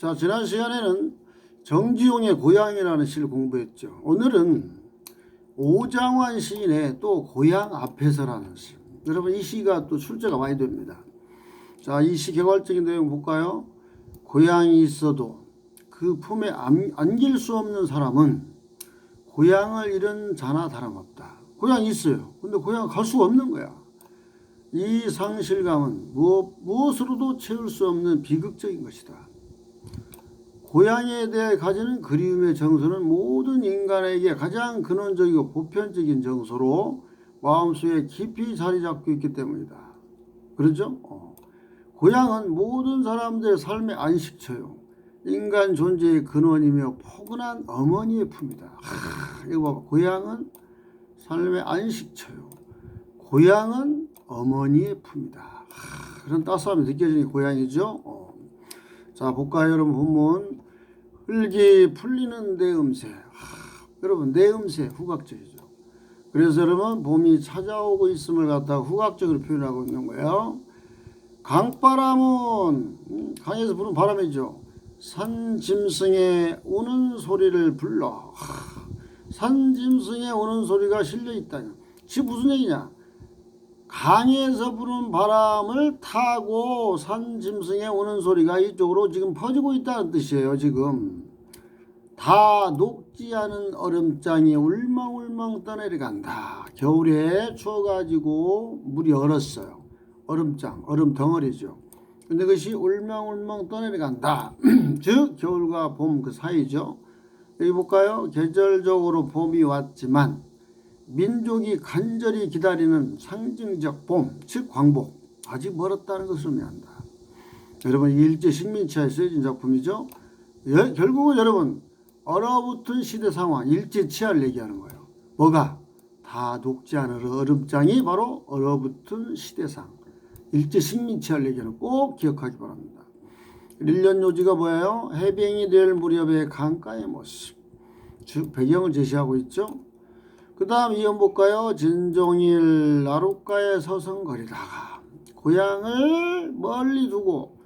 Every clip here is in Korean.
자, 지난 시간에는 정지용의 고향이라는 시를 공부했죠. 오늘은 오장환 시인의 또 고향 앞에서라는 시. 여러분 이 시가 또 출제가 많이 됩니다. 자, 이 시 개괄적인 내용 볼까요? 고향이 있어도 그 품에 안, 안길 수 없는 사람은 고향을 잃은 자나 다름없다. 고향이 있어요. 근데 고향 갈 수가 없는 거야. 이 상실감은 무엇, 무엇으로도 채울 수 없는 비극적인 것이다. 고향에 대해 가지는 그리움의 정서는 모든 인간에게 가장 근원적이고 보편적인 정서로 마음속에 깊이 자리 잡고 있기 때문이다. 그렇죠? 어. 고향은 모든 사람들의 삶의 안식처요. 인간 존재의 근원이며 포근한 어머니의 품이다. 하, 이거 봐봐. 고향은 삶의 안식처요. 고향은 어머니의 품이다. 하, 그런 따스함이 느껴지는 고향이죠. 어. 자, 볼까요, 여러분? 본문. 흙이 풀리는 내음새. 하, 여러분, 내음새 후각적이죠. 그래서 여러분, 봄이 찾아오고 있음을 갖다가 후각적으로 표현하고 있는 거예요. 강바람은 음, 강에서 부는 바람이죠. 산짐승의 우는 소리를 불러. 하, 산짐승의 우는 소리가 실려 있다. 지금 무슨 얘기냐? 강에서 부는 바람을 타고 산 짐승의 우는 소리가 이쪽으로 지금 퍼지고 있다는 뜻이에요. 지금 다 녹지 않은 얼음장이 울망울망 떠내려간다. 겨울에 추워가지고 물이 얼었어요. 얼음장, 얼음 덩어리죠. 근데 그것이 울망울망 떠내려간다. 즉 겨울과 봄 그 사이죠. 여기 볼까요? 계절적으로 봄이 왔지만 민족이 간절히 기다리는 상징적 봄, 즉 광복 아직 멀었다는 것을 의미한다. 여러분 이 일제 식민지하에 쓰여진 작품이죠. 여- 결국은 여러분 얼어붙은 시대 상황, 일제 치하를 얘기하는 거예요. 뭐가 다 녹지 않은 얼음장이 바로 얼어붙은 시대상, 일제 식민지하를 얘기하는 꼭 기억하기 바랍니다. 일년 요지가 뭐예요? 해병이 될 무렵의 강가의 모습, 즉 배경을 제시하고 있죠. 그 다음 이어 볼까요? 진종일 나룻가에 서성거리다가 고향을 멀리 두고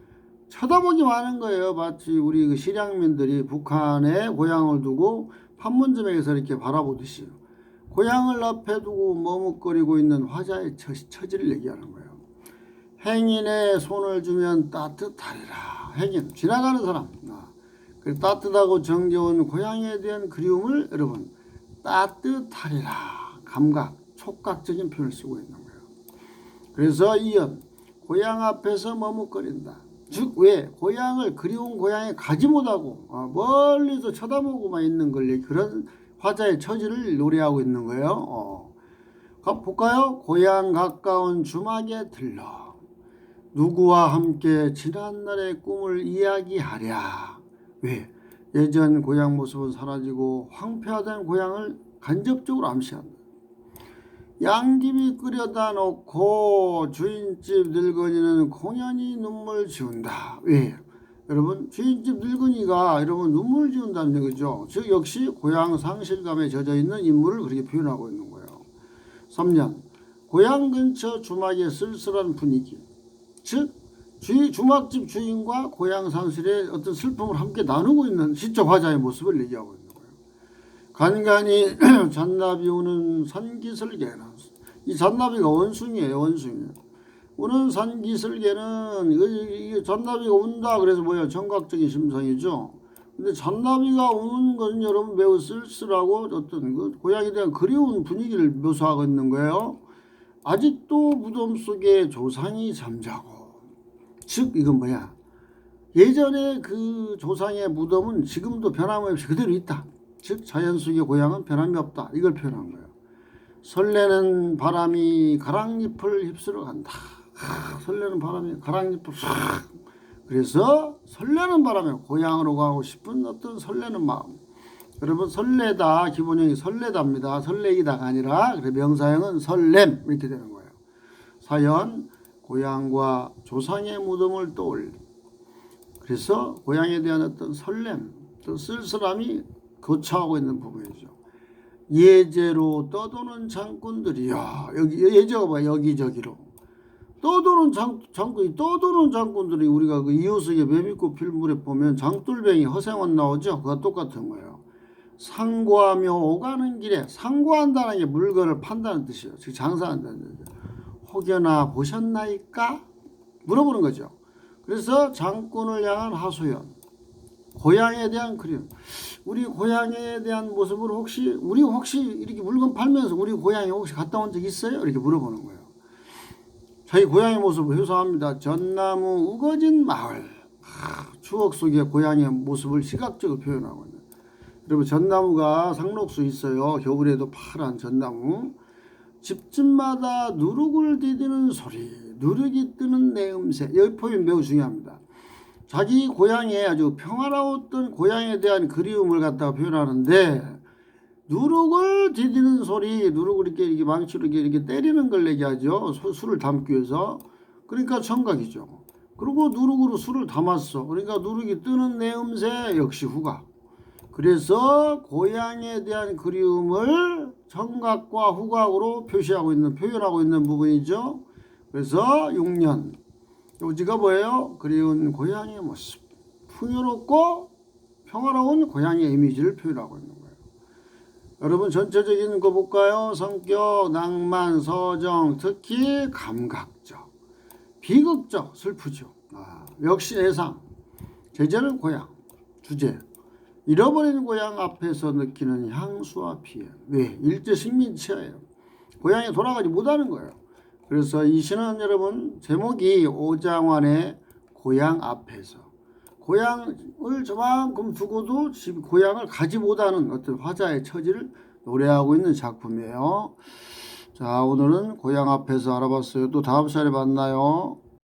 쳐다보기만 하는 거예요. 마치 우리 그 실향민들이 북한의 고향을 두고 판문점에서 이렇게 바라보듯이 고향을 앞에 두고 머뭇거리고 있는 화자의 처, 처지를 얘기하는 거예요. 행인의 손을 주면 따뜻하리라. 행인 지나가는 사람. 아, 그 따뜻하고 정겨운 고향에 대한 그리움을 여러분 따뜻하리라 감각 촉각적인 표현을 쓰고 있는 거예요. 그래서 이연 고향 앞에서 머뭇거린다. 즉 왜 고향을 그리운 고향에 가지 못하고 어, 멀리서 쳐다보고만 있는 걸 그런 화자의 처지를 노래하고 있는 거예요. 어. 가- 볼까요? 고향 가까운 주막에 들러 누구와 함께 지난날의 꿈을 이야기하랴. 왜? 예전 고향 모습은 사라지고 황폐화된 고향을 간접적으로 암시한다. 양귀비 끓여다 놓고 주인집 늙은이는 공연히 눈물 지운다. 왜? 여러분 주인집 늙은이가 여러분 눈물 지운다는 얘기죠. 즉 역시 고향 상실감에 젖어 있는 인물을 그렇게 표현하고 있는 거예요. 3년 고향 근처 주막의 쓸쓸한 분위기. 즉 주인, 주막집 주인과 고향 상실의 어떤 슬픔을 함께 나누고 있는 시적 화자의 모습을 얘기하고 있는 거예요. 간간히 잔나비 우는 산기슭개는 이 잔나비가 원숭이에요, 원숭이. 우는 이게 잔나비가 운다 그래서 뭐예요? 정각적인 심성이죠. 근데 잔나비가 우는 것은 여러분 매우 쓸쓸하고 어떤 그 고향에 대한 그리운 분위기를 묘사하고 있는 거예요. 아직도 무덤 속에 조상이 잠자고 즉 이건 뭐야? 예전에 그 조상의 무덤은 지금도 변함없이 그대로 있다. 즉 자연 속의 고향은 변함이 없다. 이걸 표현한 거예요. 설레는 바람이 가랑잎을 휩쓸어 간다. 하, 설레는 바람이 가랑잎을 싹 그래서 설레는 바람에 고향으로 가고 싶은 어떤 설레는 마음. 여러분 설레다. 기본형이 설레답니다. 설레기다가 아니라 명사형은 설렘. 이렇게 되는 거예요. 사연 고향과 조상의 무덤을 떠올려. 그래서 고향에 대한 어떤 설렘, 또 쓸쓸함이 거처하고 있는 부분이죠. 예제로 떠도는 장군들이야. 여기 예제가 봐 여기저기로 떠도는 장, 장군이 떠도는 장군들이 우리가 그 이호석의 매미꽃 필물에 보면 장돌뱅이 허생원 나오죠. 그거 똑같은 거예요. 상고하며 오가는 길에 상고한다는 게 물건을 판다는 뜻이에요. 즉 장사한다는 뜻이에요. 혹여나 보셨나이까? 물어보는 거죠. 그래서 장군을 향한 하소연, 고향에 대한 그림. 우리 고향에 대한 모습을 혹시 우리 혹시 이렇게 물건 팔면서 우리 고향에 혹시 갔다 온 적 있어요? 이렇게 물어보는 거예요. 저희 고향의 모습을 회상합니다. 전나무 우거진 마을. 아, 추억 속의 고향의 모습을 시각적으로 표현하고 있는. 여러분 전나무가 상록수 있어요. 겨울에도 파란 전나무. 집집마다 누룩을 디디는 소리, 누룩이 뜨는 내음새. 여기 표현 매우 중요합니다. 자기 고향에 아주 평화로웠던 고향에 대한 그리움을 갖다가 표현하는데 누룩을 디디는 소리, 누룩을 이렇게 이렇게 망치로 이렇게, 이렇게 때리는 걸 얘기하죠. 소- 술을 담기 위해서. 그러니까 청각이죠. 그리고 누룩으로 술을 담았어. 그러니까 누룩이 뜨는 내음새 역시 후각. 그래서 고향에 대한 그리움을 청각과 후각으로 표시하고 있는 표현하고 있는 부분이죠. 그래서 6년 요지가 뭐예요? 그리운 고향의 모습. 풍요롭고 평화로운 고향의 이미지를 표현하고 있는 거예요. 여러분 전체적인 거 볼까요? 성격, 낭만, 서정, 특히 감각적, 비극적, 슬프죠. 아, 역시 예상, 제재는 고향, 주제. 잃어버린 고향 앞에서 느끼는 향수와 피해. 왜? 일제 식민치하예요. 고향에 돌아가지 못하는 거예요. 그래서 이 시는 여러분 제목이 오장환의 고향 앞에서 고향을 저만큼 두고도 집 고향을 가지 못하는 어떤 화자의 처지를 노래하고 있는 작품이에요. 자 오늘은 고향 앞에서 알아봤어요. 또 다음 시간에 만나요.